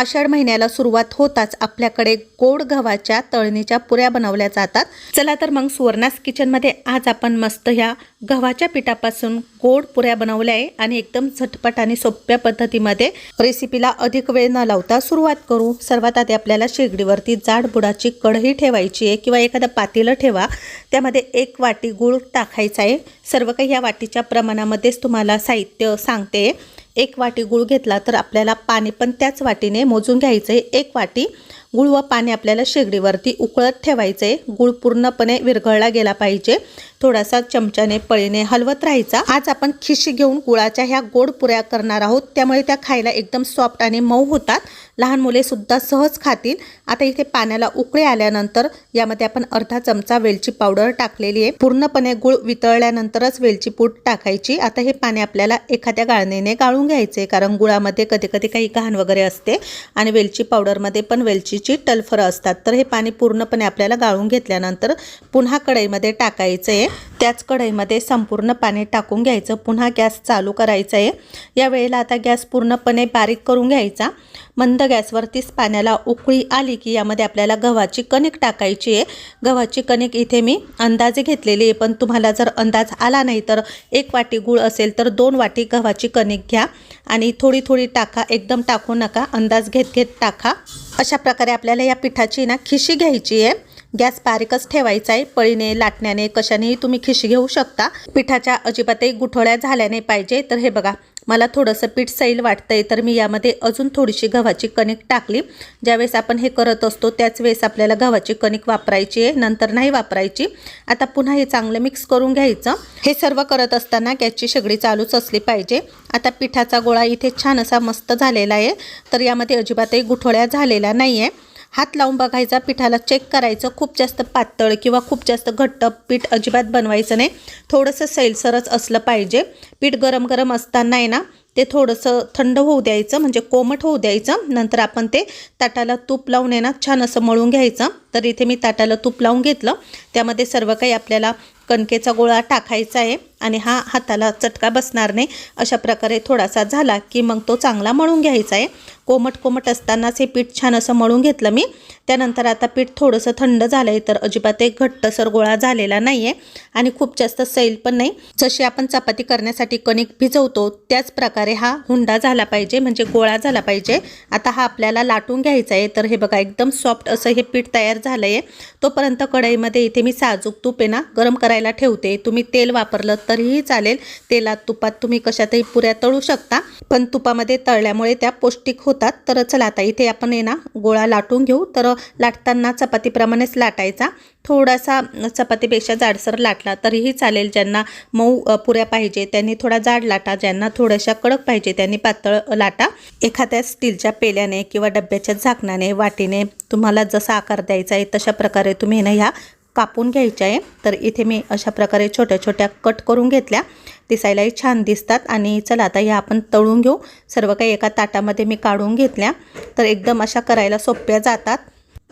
आषाढ महिन्याला सुरुवात होताच आपल्याकडे गोड गव्हाच्या तळणीच्या पुऱ्या बनवल्या जातात. चला तर मग सुवर्णास किचनमध्ये आज आपण मस्त ह्या गव्हाच्या पिठापासून गोड पुऱ्या बनवल्या आहे आणि एकदम झटपट आणि सोप्या पद्धतीमध्ये रेसिपीला अधिक वेळ न लावता सुरुवात करू. सर्वात आधी आपल्याला शेगडीवरती जाड बुडाची कढई ठेवायची आहे किंवा एखादं पातेलं ठेवा. त्यामध्ये एक वाटी गूळ टाकायचा आहे. सर्व काही या वाटीच्या प्रमाणामध्येच तुम्हाला साहित्य सांगते. एक वाटी गूळ घेतला तर आपल्याला पाणी पण त्याच वाटीने मोजून घ्यायचं आहे एक वाटी गुळ व पाणी आपल्याला शेगडीवरती उकळत ठेवायचं. आहे गूळ पूर्णपणे विरघळला गेला पाहिजे. थोडासा चमच्याने पळीने हलवत राहायचा. आज आपण खिशी घेऊन गुळाच्या ह्या गोड पुऱ्या करणार आहोत. त्यामुळे त्या खायला एकदम सॉफ्ट आणि मऊ होतात. लहान मुले सुद्धा सहज खातील. आता इथे पाण्याला उकळे आल्यानंतर यामध्ये आपण अर्धा चमचा वेलची पावडर टाकलेली आहे. पूर्णपणे गुळ वितळल्यानंतरच वेलची पूड टाकायची. आता हे पाणी आपल्याला एखाद्या गाळणीने गाळून घ्यायचे कारण गुळामध्ये कधी कधी काही घाण वगैरे असते. आणि वेलची पावडरमध्ये पण वेलची वेलचीची टलफरं असतात. तर हे पाणी पूर्णपणे आपल्याला गाळून घेतल्यानंतर पुन्हा कढईमध्ये टाकायचं आहे. त्याच कढईमध्ये संपूर्ण पाणी टाकून घ्यायचं. पुन्हा गॅस चालू करायचा आहे. या वेळेला आता गॅस पूर्णपणे बारीक करून घ्यायचा. मंद गॅसवरतीच पाण्याला उकळी आली की यामध्ये आपल्याला गव्हाची कणिक टाकायची आहे. गव्हाची कणिक इथे मी अंदाजे घेतलेली आहे. पण तुम्हाला जर अंदाज आला नाही तर एक वाटी गूळ असेल तर दोन वाटी गव्हाची कणिक घ्या. आणि थोडी थोडी टाका. एकदम टाकू नका. अंदाज घेत घेत टाका. अशा प्रकारे आपल्याला या पिठाची ना खिशी घ्यायची आहे. गॅस बारीकच ठेवायचा आहे. पळीने लाटण्याने कशानेही तुम्ही खिशी घेऊ शकता. पिठाच्या अजिबातही गुठोळ्या झाल्या नाही पाहिजे. तर हे बघा मला थोडंसं पीठ सैल वाटतंय तर मी यामध्ये अजून थोडीशी गव्हाची कणिक टाकली. ज्यावेळेस आपण हे करत असतो त्याच वेळेस आपल्याला गव्हाची कणिक वापरायची आहे. नंतर नाही वापरायची. आता पुन्हा हे चांगलं मिक्स करून घ्यायचं. हे सर्व करत असताना गॅसची शेगडी चालूच असली पाहिजे. आता पिठाचा गोळा इथे छान असा मस्त झालेला आहे. तर यामध्ये अजिबातही गुठोळ्या झालेल्या नाही आहे हात लावून बघायचा पिठाला चेक करायचं खूप जास्त पातळ किंवा खूप जास्त घट्ट पीठ अजिबात बनवायचं नाही. थोडंसं सैलसरच असलं पाहिजे. पीठ गरम गरम असताना आहे ना ते थोडंसं थंड होऊ द्यायचं म्हणजे कोमट होऊ द्यायचं. नंतर आपण ते ताटाला तूप लावून आहे ना छान असं मळून घ्यायचं. तर इथे मी ताटाला तूप लावून घेतलं. त्यामध्ये सर्व काही आपल्याला कणकेचा गोळा टाकायचा आहे आणि हा हाताला चटका बसणार नाही. अशा प्रकारे थोडासा झाला की मग तो चांगला मळून घ्यायचा आहे. कोमट कोमट असतानाच हे पीठ छान असं मळून घेतलं मी. त्यानंतर आता पीठ थोडंसं थंड झालं आहे तर अजिबात एक घट्टसर गोळा झालेला नाही आहे आणि खूप जास्त सैल पण नाही. जशी आपण चपाती करण्यासाठी कणिक भिजवतो त्याच प्रकारे हा हुंडा झाला पाहिजे म्हणजे गोळा झाला पाहिजे. आता हा आपल्याला लाटून घ्यायचा आहे तर हे बघा एकदम सॉफ्ट असं हे पीठ तयार झालं आहे तोपर्यंत कढईमध्ये इथे मी साजूक तूप आहे ना गरम करायला ठेवते. तुम्ही तेल वापरलं तरीही चालेल. तेलात तुपात तुम्ही कशातही पुऱ्या तळू शकता पण तुपामध्ये तळल्यामुळे त्या पौष्टिक होतात. तर चला आता इथे आपण आहे ना गोळा लाटून घेऊ. तर लाटताना चपातीप्रमाणेच लाटायचा. थोडासा चपातीपेक्षा जाडसर लाटला तरीही चालेल. ज्यांना मऊ पुऱ्या पाहिजे त्यांनी थोडा जाड लाटा. ज्यांना थोड्याशा कडक पाहिजे त्यांनी पातळ लाटा. एखाद्या स्टीलच्या पेल्याने किंवा डब्याच्या झाकणाने वाटीने तुम्हाला जसा आकार द्यायचा आहे तशा प्रकारे तुम्ही ना ह्या कापून घ्यायच्या आहे. तर इथे मी अशा प्रकारे छोट्या छोट्या कट करून घेतल्या. दिसायलाही छान दिसतात. आणि चला आता ह्या आपण तळून घेऊ. सर्व काही एका ताटामध्ये मी काढून घेतल्या. तर एकदम अशा करायला सोप्या जातात.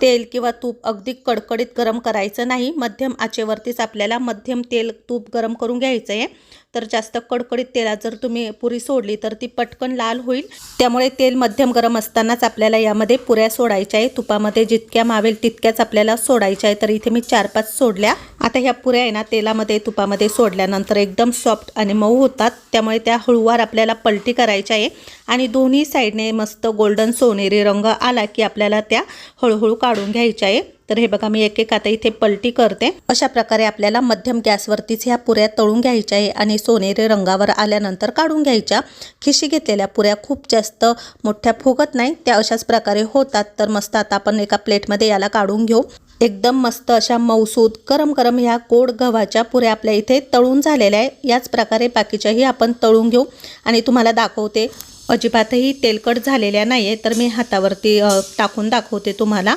तेल किंवा तूप अगदी कडकडीत गरम करायचं नाही. मध्यम आचेवरतीच आपल्याला मध्यम तेल तूप गरम करून घ्यायचं आहे तर जास्त कडकडीत तेलात जर तुम्ही पुरी सोडली तर ती पटकन लाल होईल. त्यामुळे तेल मध्यम गरम असतानाच आपल्याला यामध्ये पुऱ्या सोडायच्या आहे तुपामध्ये जितक्या मावेल तितक्याच आपल्याला सोडायच्या आहे तर इथे मी चार पाच सोडल्या. आता ह्या पुऱ्या आहे ना तेलामध्ये तुपामध्ये सोडल्यानंतर एकदम सॉफ्ट आणि मऊ होतात. त्यामुळे त्या हळूवार आपल्याला पलटी करायच्या आहे. आणि दोन्ही साईडने मस्त गोल्डन सोनेरी रंग आला की आपल्याला त्या हळूहळू काढून घ्यायच्या आहे. तर हे बघा मी एक एक आता इथे पलटी करते. अशा प्रकारे आपल्याला मध्यम गॅसवरतीच ह्या पुऱ्या तळून घ्यायच्या आहे आणि सोनेरी रंगावर आल्यानंतर काढून घ्यायच्या. खिशी घेतलेल्या पुऱ्या खूप जास्त मोठ्या फुगत नाही त्या अशाच प्रकारे होतात. तर मस्त आता आपण एका प्लेटमध्ये याला काढून घेऊ. एकदम मस्त अशा मौसूद गरम गरम ह्या गोड गव्हाच्या पुऱ्या आपल्या इथे तळून झालेल्या आहे. याच प्रकारे बाकीच्याही आपण तळून घेऊ. आणि तुम्हाला दाखवते अजिबातही तेलकट झालेल्या नाही आहे तर मी हातावरती टाकून दाखवते तुम्हाला.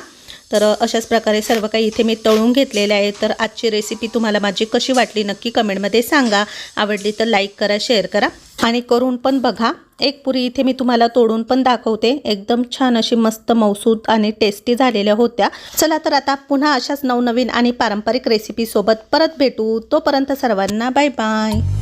तर अशाच प्रकारे सर्व काही इथे मी तळून घेतलेले आहे. तर आजची रेसिपी तुम्हाला माझी कशी वाटली नक्की कमेंटमध्ये सांगा. आवडली तर लाईक करा शेअर करा. आणि करून पण बघा. एक पुरी इथे मी तुम्हाला तोडून पण दाखवते. एकदम छान अशी मस्त मौसूद आणि टेस्टी झालेल्या होत्या. चला तर आता पुन्हा अशाच नवनवीन आणि पारंपरिक रेसिपीसोबत परत भेटू. तोपर्यंत सर्वांना बाय बाय